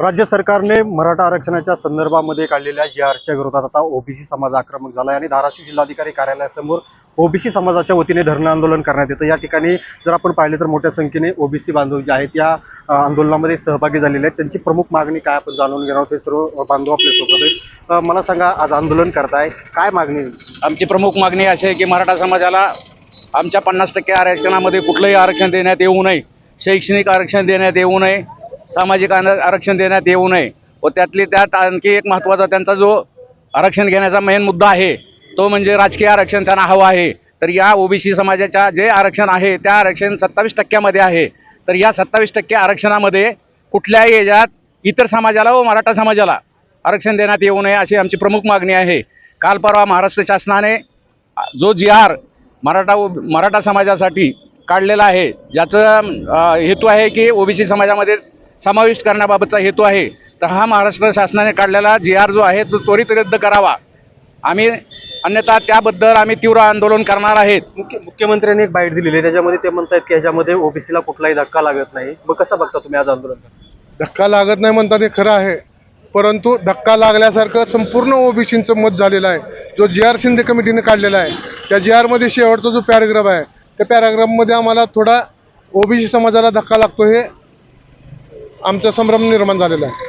राज्य सरकारने मराठा आरक्षणाच्या संदर्भामध्ये काढलेल्या जी आरच्या विरोधात आता ओबीसी समाज आक्रमक झाला आहे आणि धाराशिव जिल्हाधिकारी कार्यालयासमोर ओबीसी समाजाच्या वतीने धरणं आंदोलन करण्यात येतं. या ठिकाणी जर आपण पाहिले तर मोठ्या संख्येने ओबीसी बांधव जे आहेत या आंदोलनामध्ये सहभागी झालेले आहेत. त्यांची प्रमुख मागणी काय आपण जाणून घेणार आहोत? हे सर्व बांधव आपल्यासोबत आहेत. मला सांगा आज आंदोलन करताय. काय मागणी आमची प्रमुख मागणी अशी आहे की मराठा समाजाला आमच्या पन्नास टक्के आरक्षणामध्ये कुठलंही आरक्षण देण्यात येऊ नये. शैक्षणिक आरक्षण देण्यात येऊ नये. सामाजिक आरक्षण देण्यात येऊ नये व त्यातली त्यात आणखी एक महत्त्वाचा त्यांचा जो आरक्षण घेण्याचा मेन मुद्दा आहे तो म्हणजे राजकीय आरक्षण त्यांना हवं आहे. तर या ओबीसी समाजाच्या जे आरक्षण आहे त्या आरक्षण सत्तावीस टक्क्यामध्ये आहे. तर या सत्तावीस टक्के आरक्षणामध्ये कुठल्याही याच्यात इतर समाजाला व मराठा समाजाला आरक्षण देण्यात येऊ नये अशी आमची प्रमुख मागणी आहे. काल परवा महाराष्ट्र शासनाने जो जी आर मराठा मराठा समाजासाठी काढलेला आहे ज्याचं हेतू आहे की ओबीसी समाजामध्ये समाविष्ट करण्याबाबतचा हेतू आहे. तर हा महाराष्ट्र शासनाने काढलेला जी आर जो आहे तो त्वरित रद्द करावा. आम्ही अन्यथा त्याबद्दल आम्ही तीव्र आंदोलन करणार आहेत. मुख्य मुख्यमंत्र्यांनी एक बाईट दिलेली आहे. त्याच्यामध्ये ते म्हणतात की ह्याच्यामध्ये ओबीसीला कुठलाही धक्का लागत नाही. मग कसं बघता तुम्ही आज आंदोलन? धक्का लागत नाही म्हणतात हे खरं आहे. परंतु धक्का लागल्यासारखं संपूर्ण ओबीसीचं मत झालेलं आहे. जो जी आर शिंदे कमिटीने काढलेला आहे त्या जी आरमध्ये शेवटचा जो पॅराग्राफ आहे त्या पॅराग्राफमध्ये आम्हाला थोडा ओबीसी समाजाला धक्का लागतो हे आमचा संभ्रम निर्माण झालेला आहे.